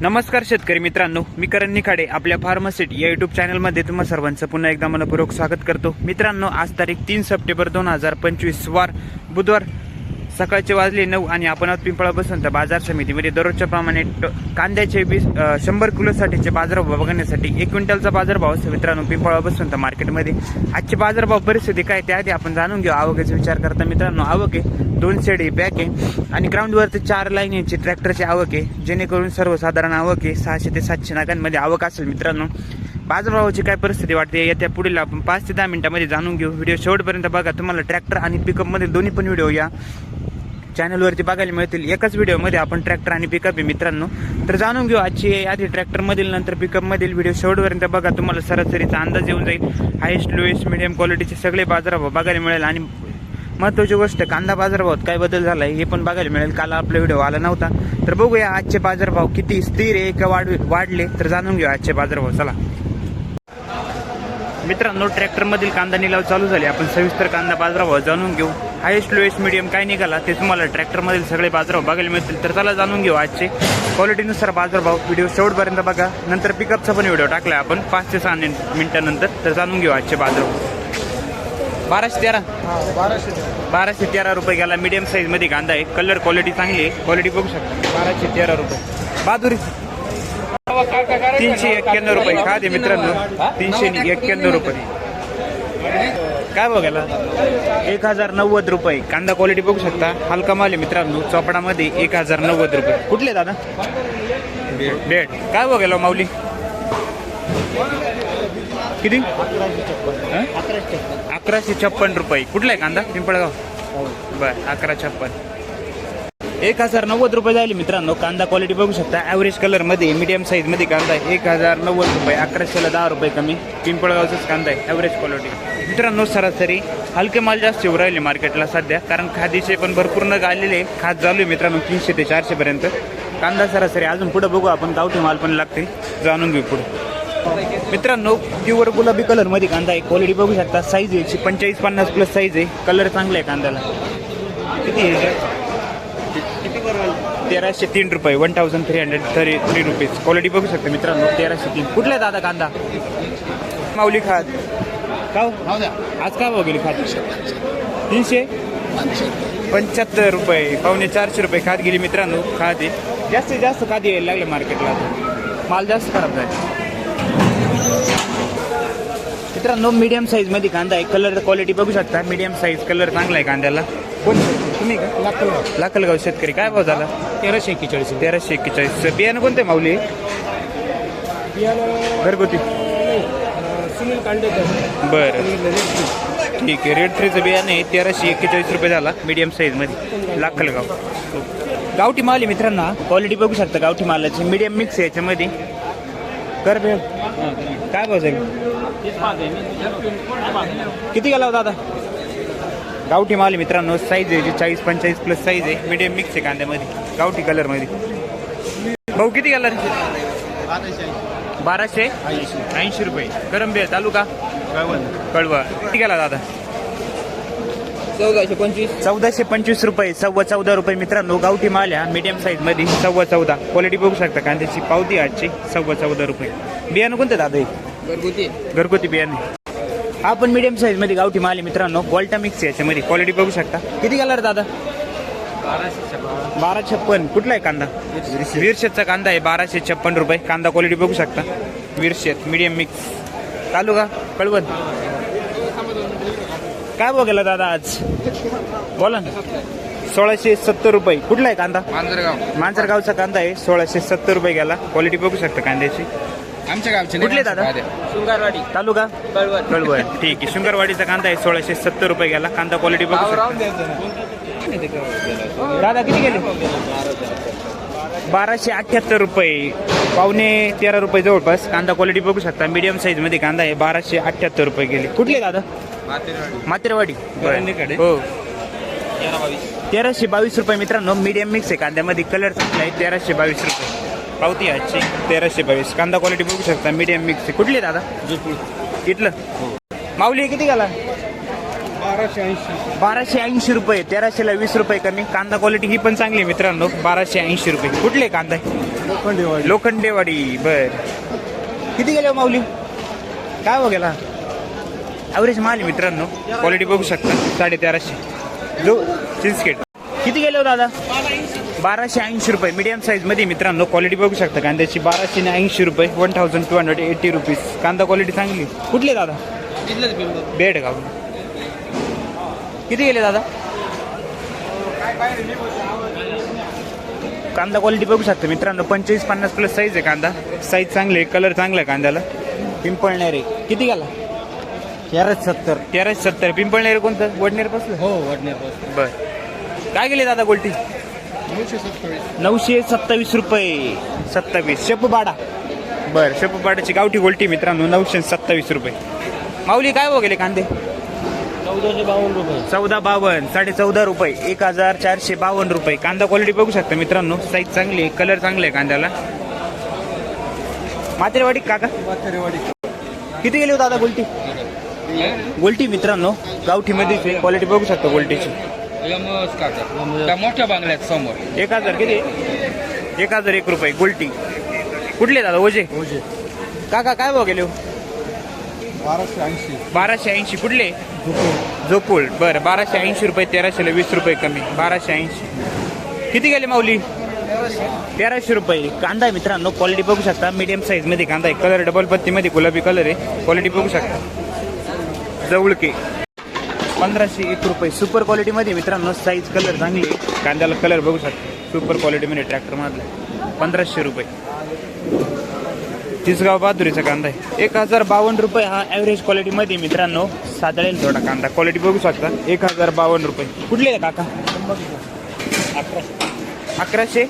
नमस्कार शेतकरी मित्रांनो मी करण निखाडे आपल्या फार्मसिट या युट्यूब चॅनलमध्ये तुम्हा सर्वांचं पुन्हा एकदा मनपूर्वक स्वागत करतो. मित्रांनो आज तारीख तीन सप्टेंबर दोन हजार पंचवीस वार बुधवार सकाळचे वाजले नऊ आणि आपण आहोत पिंपळा बसून तर बाजार समितीमध्ये. दररोजच्या प्रमाणे ट- कांद्याचे वीस शंभर किलोसाठीचे बाजारभाव बघण्यासाठी एक क्विंटलचा बाजारभाव असतो मित्रांनो पिंपळा बसून तर मार्केटमध्ये आजची बाजारभाव परिस्थिती काय त्याआधी आपण जाणून घेऊ. आवकेचा विचार करता मित्रांनो आवके दोन दोन शेडी बॅक आहे. आणि ग्राउंडवरती चार लाईनीची ट्रॅक्टरची आवक आहे. जेणेकरून सर्वसाधारण आवक आहे सहाशे ते सातशे नागांमध्ये आवक असेल मित्रांनो. बाजारभावाची काय परिस्थिती वाटते येत्या पुढील आपण पाच ते दहा मिनटामध्ये जाणून घेऊ. व्हिडिओ शेवटपर्यंत बघा तुम्हाला ट्रॅक्टर आणि पिकअपमध्ये दोन्ही पण व्हिडिओ या चॅनलवरती बघायला मिळतील. एकाच व्हिडिओमध्ये आपण ट्रॅक्टर आणि पिकअप आहे मित्रांनो. तर जाणून घेऊ आजची आधी ट्रॅक्टरमधील नंतर पिकअपमधील व्हिडिओ शेवटपर्यंत बघा. तुम्हाला सरासरीचा अंदाज येऊन जाईल. हायेस्ट लोएस्ट मिडियम क्वालिटीचे सगळे बाजारभाव बघायला मिळेल. आणि महत्त्वाची गोष्ट कांदा बाजारभावात काय बदल झालाय हे पण बघायला मिळेल. काल आपला व्हिडिओ आला नव्हता. तर बघूया आजचे बाजारभाव किती स्थिर आहे का वाढ वाढले तर जाणून घेऊ आजचे बाजारभाव. चला. मित्रांनो ट्रॅक्टरमधील कांदा निलाव चालू झाले. आपण सविस्तर कांदा बाजारभाव जाणून घेऊ. हायेस्ट लोएस्ट मिडियम काय निघाला ते तुम्हाला ट्रॅक्टरमधील सगळे बाजारभाव बघायला मिळतील. तर चला जाणून घेऊ आजचे. क्वालिटीनुसार बाजारभाव व्हिडिओ शेवटपर्यंत बघा. नंतर पिकअपचा पण व्हिडिओ टाकला आपण. पाच ते सहा मिनिटानंतर. तर जाणून घेऊ आजचे बाजारभाव. बाराशे तेरा. बाराशे बाराशे तेरा रुपये गेला. मीडियम साईजमध्ये कांदा आहे. कलर क्वालिटी चांगली आहे. क्वालिटी बघू शकता. बाराशे तेरा रुपये. बहादुरी. तीनशे एक्क्याण्णव रुपये. का दे मित्रांनो. तीनशे एक्क्याण्णव रुपये. काय बघायला एक हजार नव्वद रुपये. कांदा क्वालिटी बघू शकता. हलका माल आहे मित्रांनो. चोपडामध्ये एक हजार नव्वद रुपये. कुठले दादा? बेड. काय बघायला माऊली? किती? हं? अकराशे छप्पन. रुपये. कुठला आहे कांदा? पिंपळगाव? बर अकरा छप्पन. एक हजार नव्वद रुपये जाईल मित्रांनो. कांदा क्वालिटी बघू शकता. ॲव्हरेज कलरमध्ये मीडियम साईजमध्ये कांदा आहे. एक हजार नव्वद रुपये. अकराशेला दहा रुपये कमी. पिंपळगावचाच कांदा आहे. ॲव्हरेज क्वालिटी मित्रांनो सरासरी हलके माल जास्त येऊ राहिले मार्केटला सध्या. कारण खादीचे पण भरपूर नग आलेले खाद चालू आहे मित्रांनो तीनशे ते चारशेपर्यंत. कांदा सरासरी अजून पुढे बघू आपण. गावठी माल पण लागते जाणून घेऊ पुढे. मित्रांनो प्युअर गुलाबी कलरमध्ये कांदा आहे. क्वालिटी बघू शकता. साईज आहे पंचेचाळीस पन्नास प्लस साईज आहे. कलर चांगला आहे कांद्याला. किती आहे? तेराशे तीन रुपये. One thousand three hundred three three rupees quality बघू शकता मित्रांनो. तेराशे तीन. कुठला दादा कांदा? माऊली खात. का हो? आज काय भाव गेली खात? तीनशे? पंच्याहत्तर रुपये. पावणे चारशे रुपये खात गेली मित्रांनो. खात जास्तीत जास्त खात यायला लागले मार्केटला. माल जास्त खराब झाले. मित्रांनो मीडियम साईजमध्ये कांदा आहे. कलर क्वालिटी बघू शकता. मीडियम साईज कलर चांगला आहे कांद्याला. कोण? तुम्ही का? लाकल लाकलगाव शेतकरी. काय भाव झाला? तेराशे एक्केचाळीस. तेराशे एक्केचाळीस. बियाणं कोणते माऊली? बियाणं घरगुती. सुनील कांडेकर बरं. ठीक आहे. रेड थ्रीचं बियाणं आहे. तेराशे एक्केचाळीस रुपये झाला. मीडियम साईजमध्ये लाखलगाव गावठी माल आहे मित्रांनो. क्वालिटी बघू शकता गावठी मालाची. मीडियम मिक्स आहे याच्यामध्ये. कर भेळ काय भाव जाईल किती गेला होता दादा गावठी माल मित्रांनो साईज आहे जी चाळीस पंचेचाळीस प्लस साईज आहे. मीडियम मिक्स आहे कांद्यामध्ये गावठी कलरमध्ये भाऊ किती गेला रे? बाराशे? ऐंशी. रुपये. गरम चालू का कळवा किती गेला दादा चौदाशे पंचवीस. चौदाशे पंचवीस रुपये सव्वा चौदा रुपये मित्रांनो गावठी माल आहे मीडियम साईजमध्ये सव्वा चौदा. क्वालिटी बघू शकता कांद्याची पावती आजची सव्वा चौदा रुपये. बियाणं कोणतं दादा हे? घरगुती. घरगुती बियाणे. हा पण मीडियम साईजमध्ये गावठी माल आहे मित्रांनो क्वालिटा मिक्स आहे याच्यामध्ये. क्वालिटी बघू शकता. किती गेला रे दादा? बारा छप्पन. कुठला आहे कांदा? वीरशेतचा कांदा आहे बाराशे छप्पन रुपये. कांदा क्वालिटी बघू शकता. वीरशेत मीडियम मिक्स चालू का? कळवत काय बघायला दादा आज? बोला ना. सोळाशे सत्तर रुपये. कुठला आहे कांदा? मांजरगाव. मांजरगावचा कांदा आहे. सोळाशे सत्तर रुपये गेला. क्वालिटी बघू शकता कांद्याची. आमच्या गावचे कुठले दादा? शृंगारवाडी तालुका? कळवण. ठीक आहे. शृंगारवाडीचा कांदा आहे. सोळाशे सत्तर रुपये गेला. कांदा क्वालिटी बघू शकता. दादा किती गेले? बाराशे अठ्ठ्याहत्तर रुपये. पावणे तेरा रुपये जवळपास. कांदा क्वालिटी बघू शकता. मीडियम साईजमध्ये कांदा आहे. बाराशे अठ्ठ्याहत्तर रुपये गेले. कुठले दादा? मातेरवाडी. हो. तेराशे बावीस. रुपये मित्रांनो मीडियम मिक्स आहे. कांद्यामध्ये कलर चांगला आहे. तेराशे बावीस रुपये. पावती आजची. तेराशे बावीस. कांदा क्वालिटी बघू शकता. मीडियम मिक्स आहे. कुठले दादा? इथलं. माऊली किती गेला बाराशे ऐंशी. बाराशे ऐंशी रुपये. तेराशेला वीस रुपये कमी. कांदा क्वालिटी ही पण चांगली आहे मित्रांनो. बाराशे ऐंशी रुपये. कुठले कांदा? लोखंडेवाडी. लोखंडेवाडी. बर. किती गेले हो माऊली? काय हो गेला? ॲव्हरेज माल आहे मित्रांनो. क्वालिटी बघू शकता. साडे तेराशे लो चिंचकेट किती गेले हो दादा? बाराशे ऐंशी रुपये. मीडियम साईजमध्ये मित्रांनो. क्वालिटी बघू शकता. कांद्याची बाराशे ने ऐंशी रुपये. One thousand two hundred eighty rupees कांदा क्वालिटी चांगली कुठले दादा? बेड गाव किती गेले दादा? कांदा क्वालिटी बघू शकता मित्रांनो. पंचेचाळीस पन्नास प्लस साईज आहे कांदा. साईज चांगले कलर चांगला आहे कांद्याला. पिंपळनेर आहे किती गेला? तेराशे सत्तर. तेराशे सत्तर. पिंपळनेर कोणतं? वडनेर पासलं हो वाटणार बर. काय गेले दादा गोल्टी? नऊशे सत्तावीस. नऊशे सत्तावीस रुपये. सत्तावीस. शपूबाडा बर शपूबाडाची गावठी गोल्टी मित्रांनो नऊशे सत्तावीस रुपये. माऊली काय हो गेले कांदे? चौदाशे बावन्न रुपये. चौदा बावन्न साडे चौदा रुपये. एक हजार चारशे बावन्न रुपये. कांदा क्वालिटी बघू शकता मित्रांनो. साईज चांगली आहे कलर चांगले आहे कांद्याला. मातेरवाडी काका वाटेवाडी किती गेली हो दादा गोल्टी? गोल्टी मित्रांनो गावठीमध्येच आहे क्वालिटी बघू शकता गोल्टीची. त्या मोठ्या बांगल्यात समोर. एक हजार किती? एक हजार एक रुपये गोल्टी. कुठले दादा ओजे ओजे काका काय भाव गेले हो? बाराशे ऐंशी. बाराशे ऐंशी. कुठले? जोपूल बरं बाराशे ऐंशी रुपये तेराशेला वीस रुपये कमी. बाराशे ऐंशी. किती गेले माऊली? तेराशे रुपये. कांदा आहे मित्रांनो क्वालिटी बघू शकता. मीडियम साईजमध्ये कांदा आहे. कलर डबल पत्तीमध्ये गुलाबी कलर आहे. क्वालिटी बघू शकता. जवळके. पंधराशे एक रुपये. सुपर क्वालिटीमध्ये मित्रांनो साईज कलर चांगली कांद्याला कलर बघू शकता. सुपर क्वालिटीमध्ये ट्रॅक्टर मधला पंधराशे रुपये. तिसगाव बहादुरीचा कांदा आहे. एक हजार बावन्न रुपये हा ॲव्हरेज क्वालिटीमध्ये मित्रांनो साधाळेल थोडा कांदा. क्वालिटी बघू शकता. एक हजार बावन्न रुपये. कुठले आहे काका? अकराशे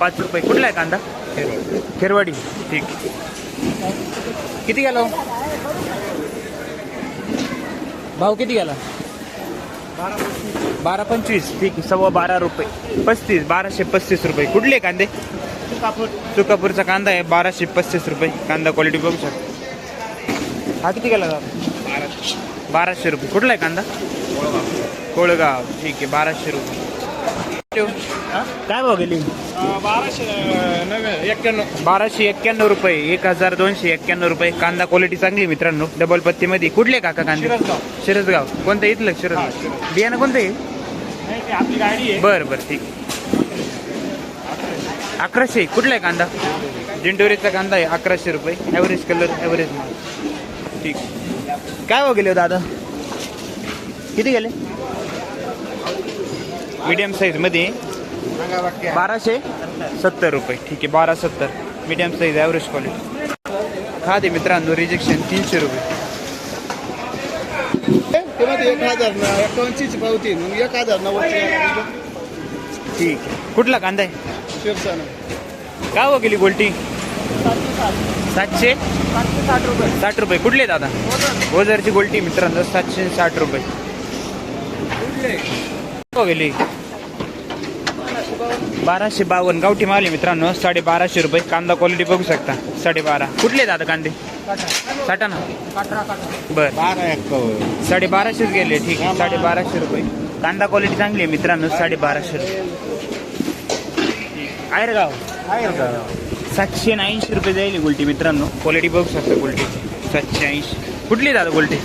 पाच रुपये. कुठला आहे कांदा? खेरवाडी. ठीक. किती गेला हो? भाव किती गेला? बारा पंचवीस. ठीक आहे सव्वा बारा रुपये. पस्तीस बाराशे पस्तीस रुपये. कुठले कांदे? सुकापूरचा कांदा आहे बाराशे पस्तीस रुपये. कांदा क्वालिटी बघू शकता. हा किती गेला दादा? बाराशे. रुपये. कुठला आहे कांदा? कोळगाव. ठीक आहे बाराशे रुपये. काय भाव गेली? बाराशे एक्क्याण्णव. बाराशे एक्क्याण्णव रुपये एक हजार दोनशे एक्क्याण्णव रुपये. कांदा क्वालिटी चांगली मित्रांनो. डबल पत्तीमध्ये. कुठले काका कांदे? शिरसगाव. कोणतं इथलं? शिरसगाव. बियाणं कोणतं आहे? आपली गाडी आहे. बरं बरं ठीक. अकराशे. कुठला आहे कांदा? दिंडोरीचा कांदा आहे. अकराशे रुपये. ॲव्हरेज कलर ॲव्हरेज ठीक. काय हो गेले दादा? किती गेले? मीडियम साईजमध्ये बाराशे सत्तर रुपये. ठीक आहे बारा सत्तर. मीडियम साईज ॲव्हरेज क्वालिटी खादे मित्रांनो रिजेक्शन तीनशे रुपये. एक हजार ना एकावन्नचीच पावती मग एक हजार नव्वदची ठीक आहे. कुठला कांदा आहे? शिरसाना. काय हो गेली गोल्टी? सातशे? साठ रुपये. कुठले दादा? ओझरची गोल्टी मित्रांनो सातशे साठ रुपये. हो गेली. बाराशे बावन्न. गावठी माल आहे मित्रांनो. साडे बाराशे रुपये. कांदा क्वालिटी बघू शकता. साडे बारा कुठले दादा कांदे? साठा ना बर. साडे बाराशेच गेले. ठीक आहे. साडे बाराशे रुपये. कांदा क्वालिटी चांगली आहे मित्रांनो. साडे बाराशे रुपये आयरगाव सातशे ऐंशी रुपये जाईल गुलटी मित्रांनो. क्वालिटी बघू शकता गुलटीची. सातशे ऐंशी. कुठली दादा गुलटी?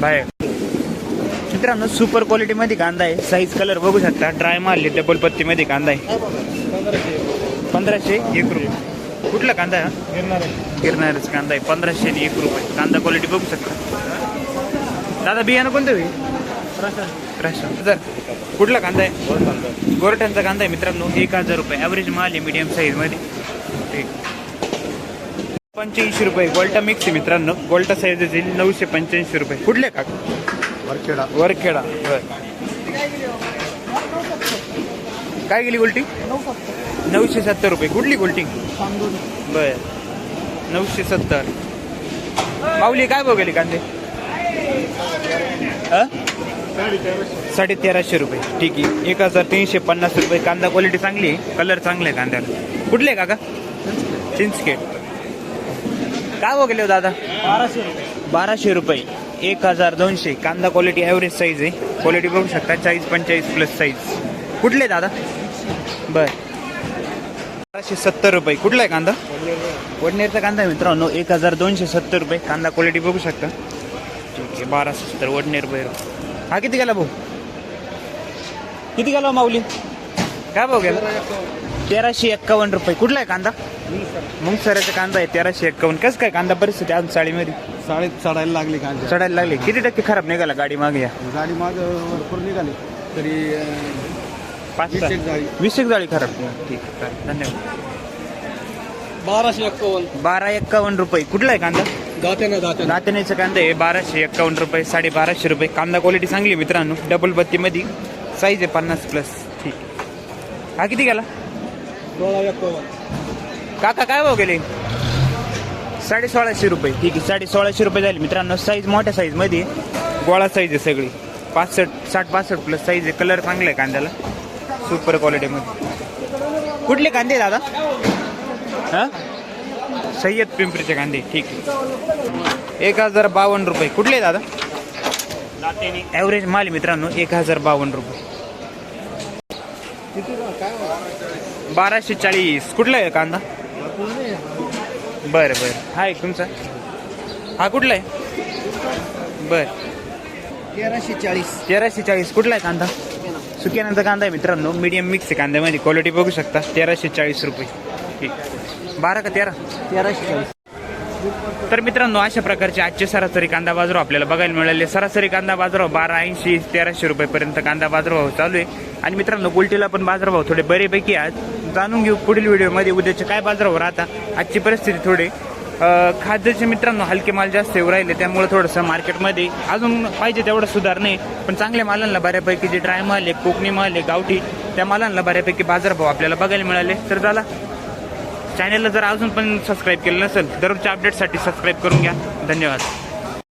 बाहेर. मित्रांनो सुपर क्वालिटीमध्ये कांदा आहे. साईज कलर बघू शकता. ड्राय मारली डबल पत्तीमध्ये कांदा आहे. पंधराशे एक रुपये. कुठला कांदा आहे गिरणारच कांदा आहे. पंधराशे आणि एक रुपये. कांदा क्वालिटी बघू शकता. दादा बियाणं कोणतं होईल जर कुठला कांदा आहे? गोरट्यांचा कांदा आहे मित्रांनो. एक हजार रुपये. ॲव्हरेज माल आहे मीडियम साईजमध्ये ठीक. पंच्याऐंशी रुपये. गोल्टा मिक्स आहे मित्रांनो. गोल्टा साईज येईल नऊशे पंच्याऐंशी रुपये. कुठले का वरखेडा. वरखेडा बर काय गेली गोल्टी? नऊशे सत्तर रुपये. कुठली गोल्टी? बर. नऊशे सत्तर. माऊली काय भाव गेली कांदे? साडे तेराशे रुपये. ठीक आहे. एक हजार तीनशे पन्नास रुपये. कांदा क्वालिटी चांगली आहे. कलर चांगला आहे कांद्याला. कुठले आहे काका? चिंचखेड. काय भाव गेले हो दादा? बाराशे रुपये बाराशे रुपये. एक हजार दोनशे. कांदा क्वालिटी ॲव्हरेज साईज आहे. क्वालिटी बघू शकता चाळीस पंचेचाळीस प्लस साईज कुठले दादा? बर. बाराशे सत्तर रुपये. कुठला आहे कांदा? वडनेरचा कांदा आहे मित्रांनो. एक हजार दोनशे सत्तर रुपये. कांदा क्वालिटी बघू शकता. ठीक आहे बाराशे सत्तर. वडनेर बैर हा किती गेला भाऊ? किती गेला माऊली? काय भाऊ गेला? तेराशे एक्कावन्न रुपये. कुठला आहे कांदा? मग सराचा कांदा आहे तेराशे एक्कावन्न. कसं काय कांदा परिस्थिती आज साडीमध्ये साडे चढायला लागली कांदा. चढायला लागली. किती टक्के खराब निघाला गाडी मागे? या गाडी माग भरपूर निघाली. तरी पाच वीस एक जाळी. वीस एक जाळी खराब. ठीक आहे चालेल. धन्यवाद. बाराशे एक्कावन्न. बारा एक्कावन्न रुपये. कुठला आहे कांदा? जाते ना जाते कांदा आहे. बाराशे एक्कावन्न रुपये साडे बाराशे रुपये. कांदा क्वालिटी चांगली आहे मित्रांनो. डबल बत्तीमध्ये. साईज आहे पन्नास प्लस. हा किती गेला? काका काय भाव गेले? साडे सोळाशे रुपये. ठीक आहे साडे सोळाशे रुपये झाले. मित्रांनो साईज मोठ्या साईजमध्ये. गोळा साईज आहे सगळी. पासष्ट साठ पासष्ट प्लस साईज आहे. कलर चांगला आहे कांद्याला. सुपर क्वालिटीमध्ये कुठले कांदे दादा? हा? सय्यद पिंपरीचे कांदे. ठीक आहे. एक हजार बावन्न रुपये. कुठले दादा? ॲव्हरेज माल मित्रांनो एक हजार बावन्न रुपये. बाराशे चाळीस. कुठला आहे कांदा? बरं बरं. हा एक तुमचा. हा कुठला आहे? बरं. तेराशे चाळीस. तेराशे चाळीस. कुठला आहे कांदा? सुक्यानंतर कांदा आहे मित्रांनो. मीडियम मिक्स आहे कांद्यामध्ये. क्वालिटी बघू शकता. तेराशे चाळीस रुपये. ठीक. बारा का तेरा? तेराशे चाळीस. तर मित्रांनो अशा प्रकारचे आजचे सरासरी कांदा बाजाराव आपल्याला बघायला मिळाले. सरासरी कांदा बाजाराव बारा ऐंशी तेराशे रुपयेपर्यंत कांदा बाजारभाव चालू आहे. आणि मित्रांनो गुलटीला पण बाजारभाव थोडे बरेपैकी आज जाणून घेऊ पुढील व्हिडिओमध्ये उद्याचे काय बाजारावर राहता. आजची परिस्थिती थोडी खाद्याचे मित्रांनो हलके माल जास्त येऊ राहिले. त्यामुळे थोडंसं मार्केटमध्ये अजून पाहिजे तेवढं सुधार नाही. पण चांगल्या मालांना बऱ्यापैकी जे ड्राय माल आहे कोकणी माल आहे गावठी त्या मालांना बऱ्यापैकी बाजारभाव आपल्याला बघायला मिळाले. तर झाला चॅनलला जर अजून पण सबस्क्राईब केलं नसेल दररोजच्या अपडेटसाठी सबस्क्राईब करून घ्या. धन्यवाद.